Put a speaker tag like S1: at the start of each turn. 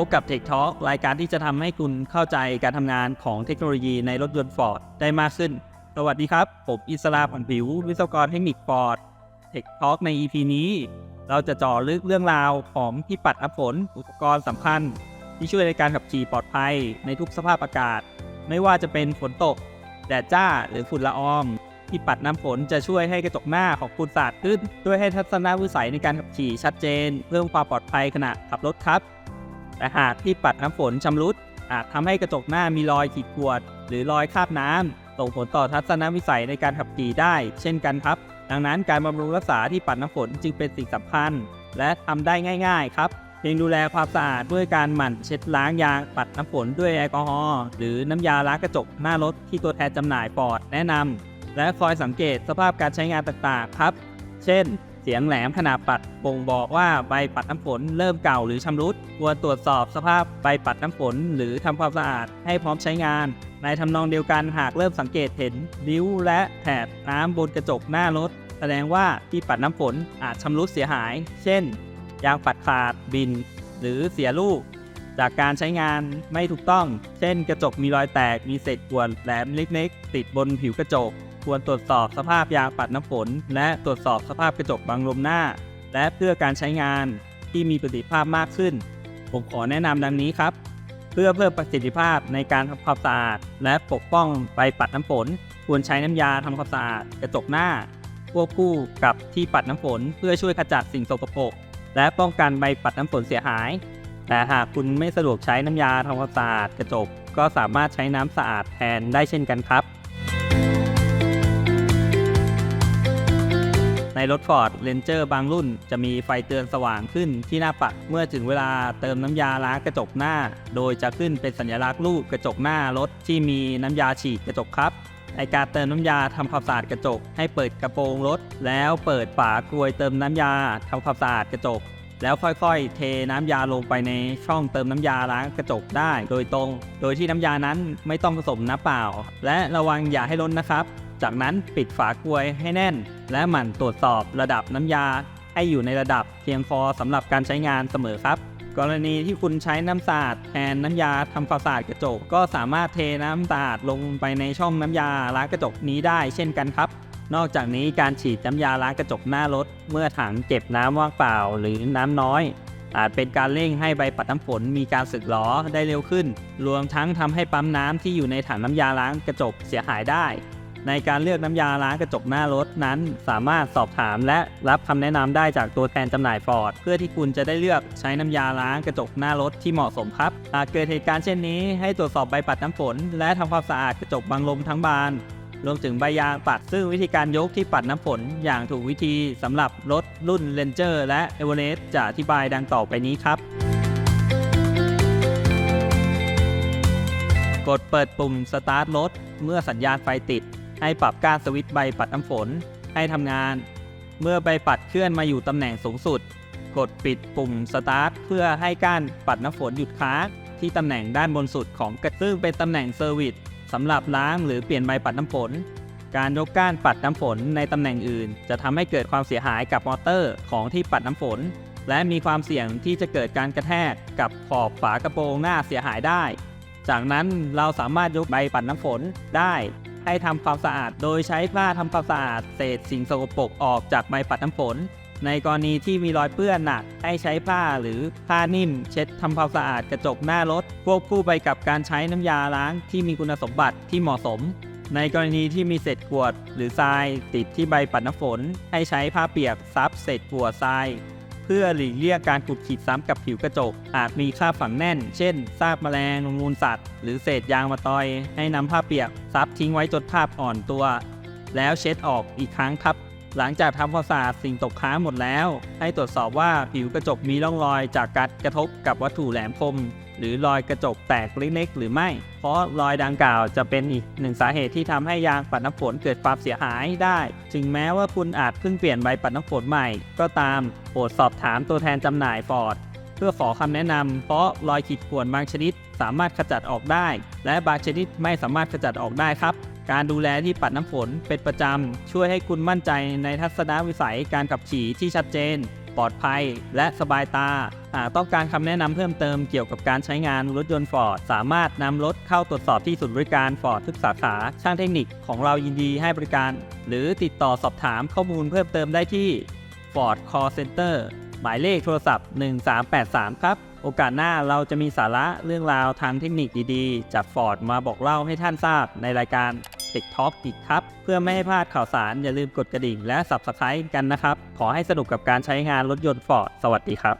S1: พบกับ Tech Talk รายการที่จะทำให้คุณเข้าใจการทำงานของเทคโนโลยีในรถยนต์ Ford ได้มากขึ้น สวัสดีครับ ผมอิสราผันผิว วิศวกรเทคนิค Ford Tech Talk ใน EP นี้ เราจะเจ่อลึกเรื่องราวของที่ปัดน้ำฝนอุปกรณ์สำคัญ ที่ช่วยในการขับขี่ปลอดภัยในทุกสภาพอากาศ ไม่ว่าจะเป็นฝนตก แดดจ้าหรือฝุ่นละอองที่ปัดน้ำฝนจะช่วยให้กระจกหน้าของคุณสะอาดขึ้น ด้วยให้ทัศนวิสัยในการขับขี่ชัดเจน เพิ่มความปลอดภัยขณะขับรถครับ แต่หากที่ปัดน้ำฝนชำรุด อาจทำให้กระจกหน้ามีรอยขีดข่วนหรือรอยคราบน้ำส่งผลต่อทัศนวิสัยในการขับขี่ได้ เช่นกันครับ ดังนั้นการบำรุงรักษาที่ปัดน้ำฝนจึงเป็นสิ่งสำคัญ และทำได้ง่าย ๆ ครับเพียงดูแลความสะอาดด้วยการหมั่นเช็ดล้างยางปัดน้ำฝนด้วยแอลกอฮอล์หรือน้ำยาล้างกระจกหน้ารถที่ตัวแทนจำหน่ายปอดแนะนำและคอยสังเกตสภาพการใช้งานต่างๆ ครับ เช่น เสียงแหลมขณะปัดบ่งบอกว่าใบปัดน้ำฝนเริ่มเก่าหรือชำรุด ควรตรวจสอบสภาพใบปัดน้ำฝน หรือทำความสะอาดให้พร้อมใช้งาน ในทำนองเดียวกันหากเริ่มสังเกตเห็นริ้วและแถบน้ำบนกระจกหน้ารถ แสดงว่าที่ปัดน้ำฝนอาจชำรุดเสียหาย เช่น ยางปัดขาดบิน หรือเสียลูก จากการใช้งานไม่ถูกต้อง เช่น กระจกมีรอยแตกมีเศษกวดแหลมเล็กๆติดบนผิวกระจก ควรตรวจสอบสภาพยางปัดน้ำฝน และตรวจสอบสภาพกระจกบังลมหน้า และเพื่อการใช้งานที่มีประสิทธิภาพมากขึ้น ผมขอแนะนำดังนี้ครับ เพื่อเพิ่มประสิทธิภาพในการทำความสะอาด และปกป้องใบปัดน้ำฝน ควรใช้น้ำยาทำความสะอาดกระจกหน้าควบคู่กับที่ปัดน้ำฝน เพื่อช่วยขจัดสิ่งสกปรกและป้องกันใบปัดน้ำฝนเสียหาย แต่หากคุณไม่สะดวกใช้น้ำยาทำความสะอาดกระจก ก็สามารถใช้น้ำสะอาดแทนได้เช่นกันครับ ในรถ Ford Ranger บางรุ่น จะมีไฟเตือนสว่างขึ้นที่หน้าปัด เมื่อถึงเวลาเติมน้ำยาล้างกระจกหน้า โดยจะขึ้นเป็นสัญลักษณ์รูปกระจกหน้ารถที่มีน้ำยาฉีดกระจกครับในการเติมน้ำยาทำความสะอาดกระจก ให้เปิดกระโปรงรถ แล้วเปิดฝากรวยเติมน้ำยาทำความสะอาดกระจก แล้วค่อยๆ เทน้ำยาลงไปในช่องเติมน้ำยาล้างกระจกได้ โดยตรง โดยที่น้ำยานั้นไม่ต้องผสมน้ำเปล่า และระวังอย่าให้ล้นนะครับ จากนั้นปิดฝากรวยให้แน่น และหมั่นตรวจสอบระดับน้ำยา ให้อยู่ในระดับเพียงพอสำหรับการใช้งานเสมอครับ กรณีที่คุณใช้น้ำสะอาดแทนน้ำยาทำความสะอาดกระจก ก็สามารถเทน้ำสะอาดลงไปในช่องน้ำยาล้างกระจกนี้ได้เช่นกันครับนอกจากนี้การฉีดน้ำยาล้างกระจกหน้ารถ เมื่อถังเก็บน้ำว่างเปล่าหรือน้ำน้อย อาจเป็นการเร่งให้ใบปัดน้ำฝนมีการสึกหรอได้เร็วขึ้น รวมทั้งทำให้ปั๊มน้ำที่อยู่ในถังน้ำยาล้างกระจกเสียหายได้ ในการเลือกน้ำยาล้างกระจกหน้ารถนั้น สามารถสอบถามและรับคำแนะนำได้จากตัวแทนจำหน่ายฟอร์ดเพื่อที่คุณจะได้เลือกใช้น้ำยาล้างกระจกหน้ารถที่เหมาะสมครับหากเกิดเหตุการณ์เช่นนี้ ให้ตรวจสอบใบปัดน้ำฝน และทำความสะอาดกระจกบังลมทั้งบานรวมถึงใบยางปัดซึ่งวิธีการยกที่ปัดน้ำฝนอย่างถูกวิธีสำหรับรถรุ่น Ranger และ e v e r e s t จะอธิบายดังต่อไปนี้ครับ กดเปิดปุ่ม Start รถเมื่อสัญญาณไฟติด ให้ปรับก้านสวิตช์ใบปัดน้ำฝนให้ทำงาน เมื่อใบปัดเคลื่อนมาอยู่ตำแหน่งสูงสุด กดปิดปุ่ม Start เพื่อให้ก้านปัดน้ำฝนหยุดค้างที่ตำแหน่งด้านบนสุดของกระซึ่งเป็นตำแหน่งเซอร์วิสสำหรับล้างหรือเปลี่ยนใบปัดน้ำฝน การยกก้านปัดน้ำฝนในตำแหน่งอื่น จะทำให้เกิดความเสียหายกับมอเตอร์ของที่ปัดน้ำฝน และมีความเสี่ยงที่จะเกิดการกระแทกกับขอบฝากระโปรงหน้าเสียหายได้ จากนั้นเราสามารถยกใบปัดน้ำฝนได้ ให้ทำความสะอาด โดยใช้ผ้าทำความสะอาดเศษสิ่งสกปรกออกจากใบปัดน้ำฝน ในกรณีที่มีรอยเปื้อนหนักให้ใช้ผ้าหรือผ้านิ่ม เช็ดทำความสะอาดกระจกหน้ารถควบคู่ไปกับการใช้น้ำยาล้างที่มีคุณสมบัติที่เหมาะสม ในกรณีที่มีเศษกรวด หรือทรายติดที่ใบปัดน้ำฝน ให้ใช้ผ้าเปียกซับเศษกรวดทราย เพื่อหลีกเลี่ยงการขูดขีดซ้ำกับผิวกระจก อาจมีคราบฝังแน่น เช่น ซากแมลงมูลสัตว์ หรือเศษยางมาตอย ให้นำผ้าเปียกซับทิ้งไว้จนภาพอ่อนตัว แล้วเช็ดออกอีกครั้งครับ หลังจากทำความสะอาดสิ่งตกค้างหมดแล้ว ให้ตรวจสอบว่าผิวกระจกมีร่องรอยจากการกระทบกับวัตถุแหลมคม หรือรอยกระจกแตกเล็กๆหรือไม่ เพราะรอยดังกล่าวจะเป็นอีกหนึ่งสาเหตุที่ทำให้ยางปัดน้ำฝนเกิดความเสียหายได้ ถึงแม้ว่าคุณอาจเพิ่งเปลี่ยนใบปัดน้ำฝนใหม่ ก็ตามโปรดสอบถามตัวแทนจำหน่ายฟอร์ดเพื่อขอคำแนะนำเพราะรอยขีดข่วนบางชนิดสามารถขจัดออกได้ และบางชนิดไม่สามารถขจัดออกได้ครับการดูแลที่ปัดน้ำฝนเป็นประจำ ช่วยให้คุณมั่นใจในทัศนวิสัยการขับขี่ที่ชัดเจน ปลอดภัย และสบายตาหากต้องการคำแนะนำเพิ่มเติมเกี่ยวกับการใช้งานรถยนต์ฟอร์ดสามารถนำรถเข้าตรวจสอบที่ศูนย์บริการฟอร์ดทุกสาขาช่างเทคนิคของเรายินดีให้บริการ หรือติดต่อสอบถามข้อมูลเพิ่มเติมได้ที่ Ford Call Center หมายเลขโทรศัพท์ 1383 ครับ โอกาสหน้าเราจะมีสาระเรื่องราวทางเทคนิคดีๆ จาก Ford มาบอกเล่าให้ท่านทราบในรายการ Tech Talk อีกครับ เพื่อไม่ให้พลาดข่าวสารอย่าลืมกดกระดิ่งและ Subscribe กันนะครับ ขอให้สนุกกับการใช้งานรถยนต์ Ford สวัสดีครับ